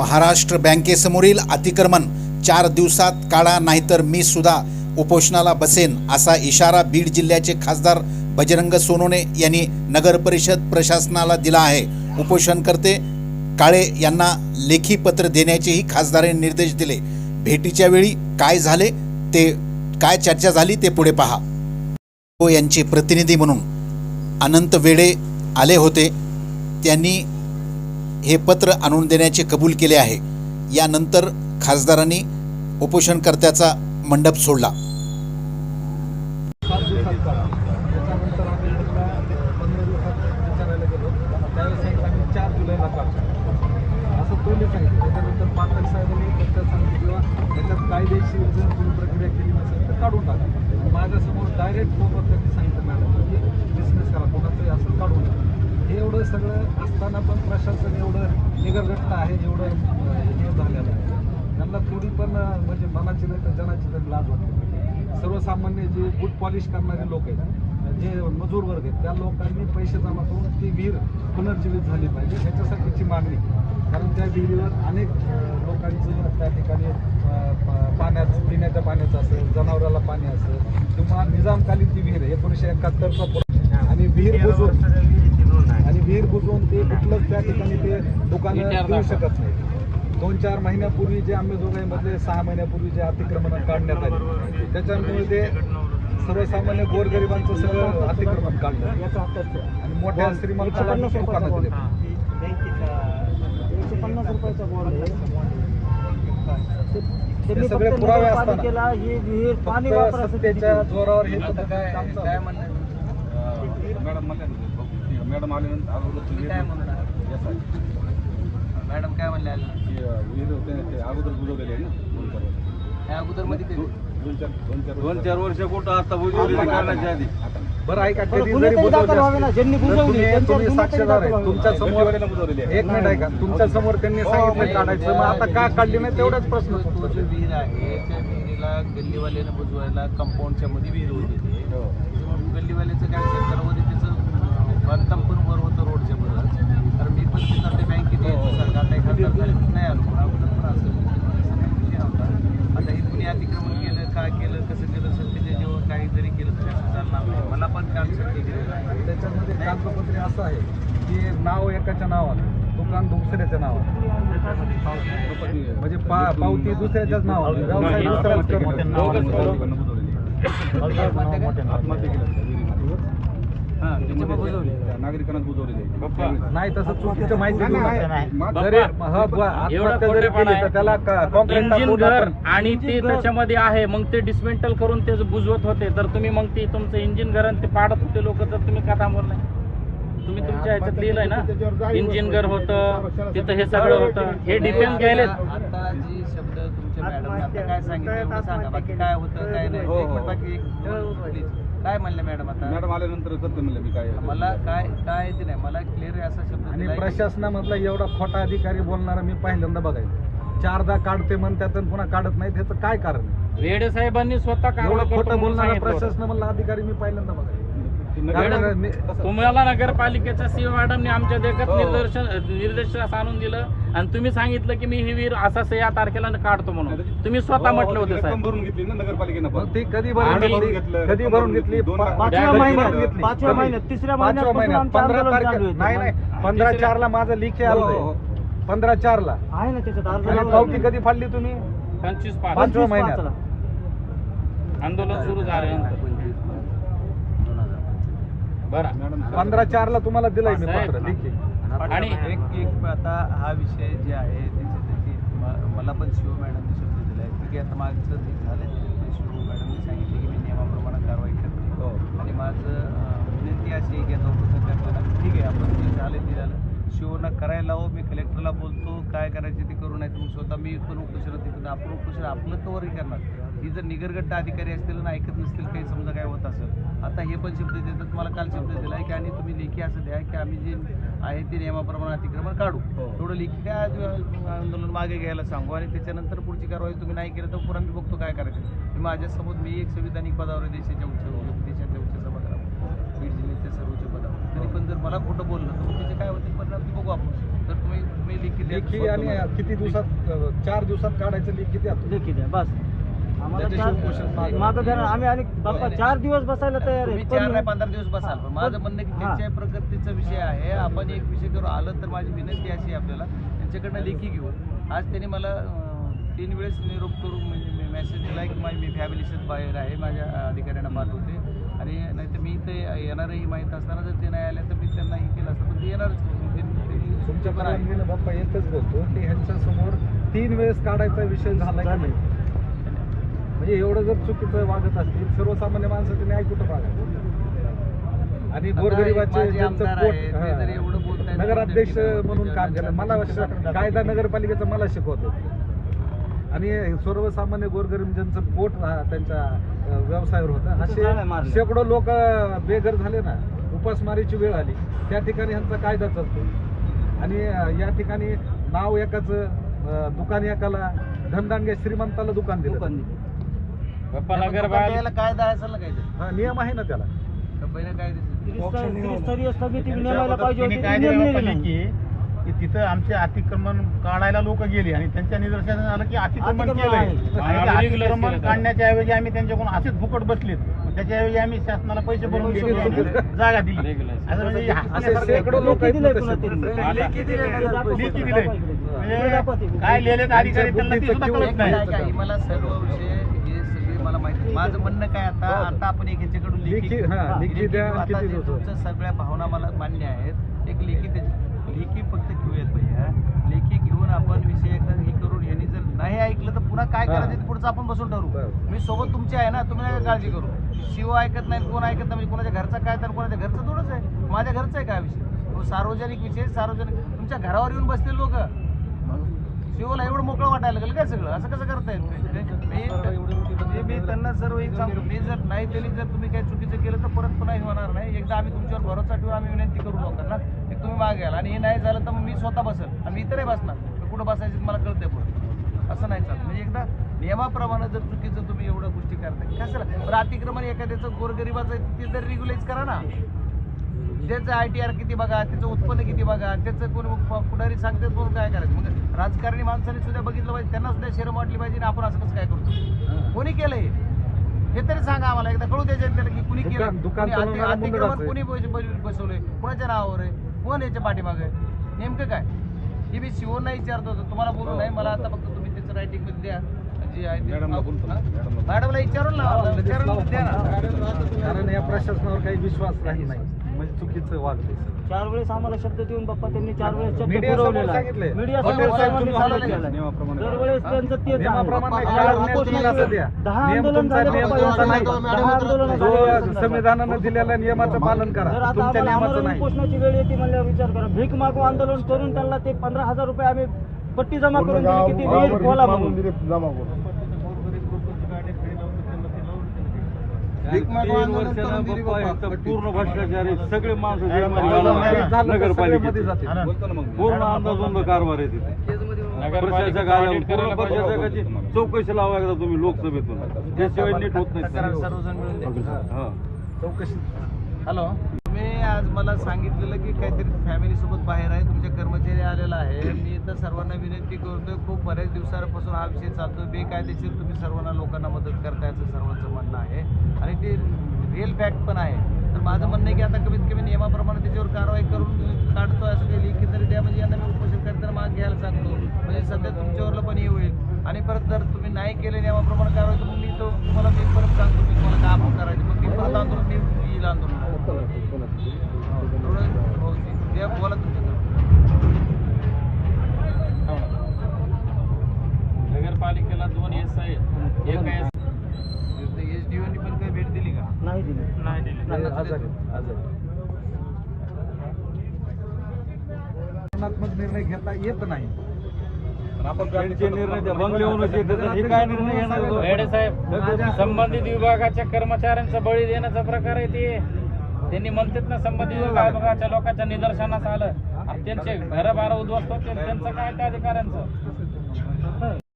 महाराष्ट्र बँकेसमोरील अतिक्रमण. चार दिवसात काढा नाहीतर मी सुद्धा उपोषणाला बसेन असा इशारा बीड जिल्ह्याचे खासदार बजरंग सोनोने यांनी नगर परिषद प्रशासनाला दिला आहे. उपोषणकर्ते काळे यांना लेखी पत्र देण्याचेही खासदारांनी निर्देश दिले. भेटीच्या वेळी काय झाले ते काय चर्चा झाली ते पुढे पहा. यांचे प्रतिनिधी म्हणून अनंत वेडे आले होते. त्यांनी हे पत्र आणून देण्याचे कबूल केले आहे. यानंतर खासदारांनी उपोषणकर्त्याचा मंडप सोडला. त्याच्यात कायदेशीर जर तुम्ही प्रक्रिया केली नसेल तर काढून टाका माझ्यासमोर डायरेक्ट फोनवर त्यांनी सांगितलं मॅडम की डिसमिस करा कोणाचंही असं काढून टाका हे एवढं सगळं असताना पण प्रशासन एवढं निगरगट्ट आहे एवढं हे झालेलं आहे. त्यांना थोडी पण म्हणजे मनाची नाही तर जनाची तर लाज वाटते. सर्वसामान्य जे बूट पॉलिश करणारे लोक आहेत जे मजूर वर्ग आहेत त्या लोकांनी पैसे जमा करून ती विहीर पुनर्जीवित झाली पाहिजे ह्याच्यासाठीची मागणी. कारण त्या विहिरीवर अनेक लोकांचं त्या ठिकाणी पाण्याचं पिण्याच्या पाण्याचं असेल जनावराला पाणी असेल किंवा निजामकालीन ती विहीर एकोणीसशे एकाहत्तरचा आणि विहीर बुजून विहीर बुजवून ते कुठलंच त्या ठिकाणी ते दुकानं देऊ शकत नाही. दोन चार महिन्यापूर्वी जे अंबेजोगाईमधले सहा महिन्यापूर्वी जे अतिक्रमण काढण्यात आले त्याच्यामुळे ते सर्वसामान्य गोरगरिबांचं सगळं अतिक्रमण काढलं. आणि मोठ्या श्रीमंताला दुकानं दिले. एकशे पन्नास रुपयाचा बॉल सगळे पुरावे ही वापरासाठी सत्तेच्या. जोरावर हे काय. म्हणणं मॅडम म्हणल्या मॅडम आल्यानंतर अगोदर तुम्ही काय म्हणणार. मॅडम काय म्हणले आले की, अं, विहीर होते ना, ते अगोदर बुजवलेले आहे ना दोन चार वर्ष. अगोदरमध्ये ते? दोन चार दोन चार दोन चार वर्ष कुठं आता बुजवली करण्याच्या आधी? बरं ऐका कधी जरी बुजवले असतील, तर तुम्ही तुम्ही साक्षीदार आहे. तुमच्या. समोर बुजवलेले आहे. एक मिनिट आहे का तुमच्यासमोर त्यांनी सांगितलं काढायचं. मग आता का काढली? नाही तेवढाच प्रश्न तो. जो विहीर आहे. त्या विहिरीला गल्लीवाल्यानं बुजवायला कंपाऊंडच्या मध्ये विहीर होती ते. हो. त्याच्यामुळे गल्लीवाल्याचं काय अं, बांधकाम पण वर होतं रोडच्या बरोबर तर मी पण तिथं ते बँकेत यायचो सारखं आता एखादा झालं नाही आलो. पण अगोदर पण असं विषय आता हे कुणी अतिक्रमण केलं काय केलं कसं केलं सत्तेच्या जेव्हा काही जरी केलं तरी असं चालणार नाही. मला पण काल सत्य दिलेलं आहे त्याच्यामध्ये कागदपत्रे असं आहे की नाव एकाच्या नावानं दुकान दुसऱ्याच्या नावानं. म्हणजे पा- पावती दुसऱ्याच्याच व्यवसाय दुसऱ्याच आहे. आत्महत्या. हां त्याच्यामुळे बुजवली. नागरिकांना. नाही तसं चुकीचं माहिती देऊ नाही, नका. नाही. जरी हा ब- आत्महत्या जरी केली तर त्याला कॉम्प्लेंट इंजिन टाकून घर आणि ते त्याच्यामध्ये आहे मग ते डिसमेंटल करून ते बुजवत होते. तर तुम्ही मग ते तुमचं इंजिन घर आणि ते पाडत होते लोक तर तुम्ही का थांबवलं नाही? तुम्ही तुमच्या ह्याच्यात लिहिलंय ना? इंजिन घर होतं तिथं हे सगळं होतं. हे डिफेन्स घ्यायले आता जी शब्द तुमच्या मॅडम आता काय सांगितलं? एवढं सांगा बाकी काय होतं काय नाही. हो, हो. बाकी प्लीज काय म्हणले मॅडम आता? मॅडम आल्यानंतर करते म्हणलं मी काय मला काय काय ते नाही. मला क्लिअर असा शब्द आणि दिलाय की- प्रशासनामधला एवढा खोटा अधिकारी बोलणारा मी पहिल्यांदा बघायचं चारदा काढते म्हणतात आणि पुन्हा काढत नाही त्याचं काय कारण आहे? वेडे साहेबांनी स्वतः कारवाई एवढं करतो खोटं म्हणून बोलणारा सांगितलं होतं. प्रशासनामधला अधिकारी मी पहिल्यांदा मी- तुम्हाला नगरपालिकेच्या सी मॅडमने आमच्या देखत हो. निर्देशन निर्देशास आणून दिलं. आणि तुम्ही सांगितलं की मी ही वीर असा या तारखेला काढतो म्हणून. तुम्ही स्वतः हो, म्हटलं ती होतं साहेब. भरून घेतली ना नगरपालिकेनं ती कधी भरून घेतली? कधी भरून पाचव्या महिन्यात? पाचव्या? महिन्यात तिसऱ्या पाचव्या महिन्यात. पंधरा. नाही नाही. पंधरा चार ला माझं लिखे हो, आलं हो. पंधरा चार ला आहे ना त्याच्यात पावती. कधी फाडली तुम्ही? पंचवीस पाच. पाचव्या पंचवीस महिन्यात. आंदोलन सुरू झाल्यानंतर. बरं. मॅडम पंधरा चार ला तुम्हाला दिलंय मी. पत्र. ठीक आहे. आणि एक एक आता हा विषय जे आहे त्याची त्याची मला पण शिव मॅडमने शब्द दिला आहे की आता माझं जे झालं ते शिव मॅडमने सांगितले की मी नियमाप्रमाणे कारवाई करते. हो. आणि माझं विनंती अशी आहे की उपोषण करताना ठीक आहे आपण जे झालं ते झालं. शिवना करायला हो मी कलेक्टरला बोलतो काय करायचे ते करू नाही तर मग स्वतः मी पण उपोषण तिकडून आपण उपोषण आपलं कवरही करणार. ही जर निगरगट्ट अधिकारी असतील आणि ऐकत नसतील काही समजा काय होत असेल. आता हे पण शब्द देतात मला काल शब्द दिला आहे की आणि तुम्ही लेखी असं द्या की आम्ही जे आहे ते नियमाप्रमाणे अतिक्रमण काढू. हो. थोडं लेखी काय आज आंदोलन मागे घ्यायला सांगू? आणि त्याच्यानंतर पुढची कारवाई तुम्ही नाही केलं तर पुन्हा मी बघतो काय करायचं? मी माझ्यासमोर मी एक संविधानिक पदावर आहे देशाच्या उच्च देशाच्या उच्च सभागृहावर. बीड जिल्ह्याच्या सर्वोच्च पदावर. तरी पण जर मला खोटं बोललं तर मग त्याचे काय होतील परिणाम? ते बघू आपण. तर तुम्ही तुम्ही द्या. लेखी आणि किती दिवसात चार दिवसात काढायचं लेखी द्या. लेखी द्या बस. आम्हाला चार- घ्या ना. आम्ही आणि बाप्पा चार दिवस बसायला तयार तुम्ही आहे चार पण- नाही पंधरा दिवस बसाल. पण माझं हा. म्हणणं की हा. त्यांच्या प्रकृतीचा विषय आहे. आपण एक विषय करू. आलं तर माझी विनंती अशी आहे आपल्याला. त्यांच्याकडनं लेखी घेऊ आज त्यांनी मला अं, तीन वेळेस निरोप करून म्हणजे मी मेसेज दिला की माझी मी फॅमिलीशीच बाहेर आहे. माझ्या अधिकाऱ्यांना पाठवते. आणि नाही तर मी इथे येणारही माहीत असताना जर ते नाही आले तर मी त्यांना हे केलं असतं. पण ते येणारच. ते- ते- ते- तुमच्या पण आहे. परवानगीनं बाप्पा एकच बोलतो की ह्यांच्या समोर तीन वेळेस काढायचा विषय झाला की नाही? म्हणजे एवढं जर चुकीचं वागत असतील सर्वसामान्य माणसाचं न्याय कुठं मागायचं? आणि गोरगरिबाचे नगराध्यक्ष म्हणून काम केलं. मला कायदा नगरपालिकेचा मला शिकवतो. आणि सर्वसामान्य गोरगरीब ज्यांचं पोट त्यांच्या व्यवसायावर होतं असे. शेकडो लोक बेघर झाले ना. उपासमारीची वेळ आली. त्या ठिकाणी ह्यांचा कायदा चालतो. आणि या ठिकाणी नाव एकाचं दुकान एकाला धनदांड्या श्रीमंताला दुकान दिलं. ना काहीतरी हा नियम आहे ना त्याला पहिलं काय त्रिस्तर- त्रिस्तरीय समिती नेमायला पाहिजे होती काय. की की तिथं आमचे अतिक्रमण काढायला लोक गेले आणि त्यांच्या निदर्शनास आलं की अतिक्रमण अतिक्रमण केलंय आहे. आणि आम्ही ते regular अतिक्रमण केलं. काढण्याच्या ऐवजी आम्ही त्यांच्याकडून असेच फुकट बसलेत मग त्याच्याऐवजी आम्ही शासनाला पैसे भरून. जागा दिली Regular. असं म्हणजे हसण्यासारखं शेकडो लोक आहेत ना तसे. लेखी दिलंय म्हणजे. काय लिहिलेत अधिकारी त्यांना ते सुद्धा कळत नाही काय काय मला सर्व विषय माझं म्हणणं काय आता? आता आपण एक ह्याच्याकडून लेखी. हा, लेखी द्या आता किती जे दिवसात? तुमच्या सगळ्या भावना मला मान्य आहेत. एक लेखी त्याची लेखी फक्त घेऊयात भैया. लेखी घेऊन आपण विषय एकदा हे करून यांनी जर नाही ऐकलं तर पुन्हा काय हा. करायचं ते पुढचं आपण बसून ठरवू. बरं. मी सोबत तुमची आहे ना तुम्ही नका काळजी करू. शिव ऐकत नाही कोण ऐकत नाही म्हणजे कोणाच्या घरचा काय तर कोणाच्या घरचं थोडंच आहे. माझ्या घरचं आहे काय विषय? तो सार्वजनिक विषय सार्वजनिक तुमच्या घरावर येऊन बसतील लोक. शिवला एवढं मोकळं वाटायला लागेल काय सगळं? असं कसं करताय मी मी- मी त्यांना सर्व एक सांगतो. मी जर नाही दिली जर तुम्ही काही चुकीचं केलं तर परत पुन्हा हे होणार नाही. एकदा आम्ही तुमच्यावर भरोसा ठेवून आम्ही विनंती करू लोकांना की तुम्ही मागे याल. आणि हे नाही झालं तर मग मी स्वतः बसेल. आणि इतरही बसणार. कुठं बसायचं मला कळतंय पुढे. असं नाही चालत. म्हणजे एकदा नियमाप्रमाणे जर चुकीचं तुम्ही एवढं गोष्टी करताय. कशाला बरं अतिक्रमण एखाद्याचं गोरगरिबाचं आहे, ते जर रेग्युलाइज करा ना. त्याचं आय टी आर किती बघा त्याचं उत्पन्न किती बघा त्याचं कोण पुढारी सांगते कोण काय करायचं? मग राजकारणी माणसाने सुद्धा बघितलं पाहिजे त्यांना सुद्धा शरम वाटली पाहिजे आणि आपण असं कसं काय करतो? कोणी केलंय? हे तरी सांगा आम्हाला. एकदा कळू द्यायचं त्याला की कुणी केलं अतिक्रमण. कुणी बस- बस- बसवलंय? कोणाच्या नावावर आहे? कोण याच्या पाठीमागे आहे? नेमकं काय? हे मी शिवून विचारतो होतो. तुम्हाला बोलू नाही मला आता फक्त तुम्ही त्याचं रायटिंगमध्ये द्या. जे आहे. मॅडमला विचारून ना विचारून द्या ना. कारण या प्रशासनावर काही विश्वास राहील नाही. म्हणजे चुकीचं वागते चार वेळेस आम्हाला शब्द देऊन बाप्पा त्यांनी चार वेळेस शब्द समोर पुरवलेला आहे. सांगितलंय. मीडिया हॉटेल समोर साहेब सर्वांनी तुम्ही चालू सांगितलं. केलंय. नियमाप्रमाणे दरवेळेस त्यांचं तेच आहे. नियमाप्रमाणे बाप्पा, काय आम्हाला निर्णय उपोषणाची तुम्ही असं द्या. दहा नियम आंदोलन तुमचा झाले नियम बाप्पा, तुमचा नाही. दहा आंदोलन जो संविधानानं दिलेल्या नियमाचं पालन करा जर आता तुमच्या आम्हाला नियमाचं नाही उपोषणाची वेळ येते म्हणल्यावर विचार करा भीक मागू आंदोलन करून त्यांना ते पंधरा हजार रुपये आम्ही पट्टी जमा करून दिली किती वेळ खोला म्हणून तीन वर्षानं बाप्पा ह्याचा पूर्ण भ्रष्टाचारी सगळे माणसं झालं. तर नगरपालिकेत सगळ्यामध्ये जातील. हा. ना. पूर्ण अंदाजोंद कारभार आहे तिथे. प्रशासक आल्यावर पूर्ण प्रशासकाची चौकशी लावा एकदा तुम्ही लोकसभेतून. त्याशिवाय नीट होत नाही. सर्वजण मिळून हा. चौकशी. हॅलो. तुम्ही आज मला सांगितलेलं की काहीतरी फॅमिलीसोबत बाहेर आहे तुमचे कर्मचारी आलेला आहे. मी तर सर्वांना विनंती करतोय खूप बऱ्याच दिवसापासून हा विषय चालतोय. बेकायदेशीर तुम्ही सर्वांना लोकांना मदत करतायचं सर्वांचं म्हणणं आहे. आणि ते रिअल फॅक्ट पण आहे. तर माझं म्हणणं आहे की आता कमीत कमी नियमाप्रमाणे त्याच्यावर कारवाई करून काढतोय असं काही लिखित तरी द्या. म्हणजे यांना मी उपोषण करताना माग घ्यायला सांगतो. म्हणजे सध्या तुमच्यावरलं पण हे होईल. आणि परत जर तुम्ही नाही केले नियमाप्रमाणे कारवाई तर मग मी तो तुम्हाला मी परत सांगतो मी तुम्हाला काम करायचं. मग मी परत आंदोलन मी येईल आंदोलन नगरपालिकेला दोन एस आहेत. एक एस एस डी ओनी पण काही भेट दिली का? नाही दिली. नाही दिली. धोरणात्मक निर्णय घेता येत नाही. हे संबंधित विभागाच्या कर्मचाऱ्यांचा बळी देण्याचा प्रकार आहे ते. त्यांनी म्हणतात ना संबंधित विभागाच्या लोकांच्या निदर्शनास आलं. त्यांचे घर बारा उद्ध्वस्त होते. त्यांचं काय त्या अधिकाऱ्यांचं?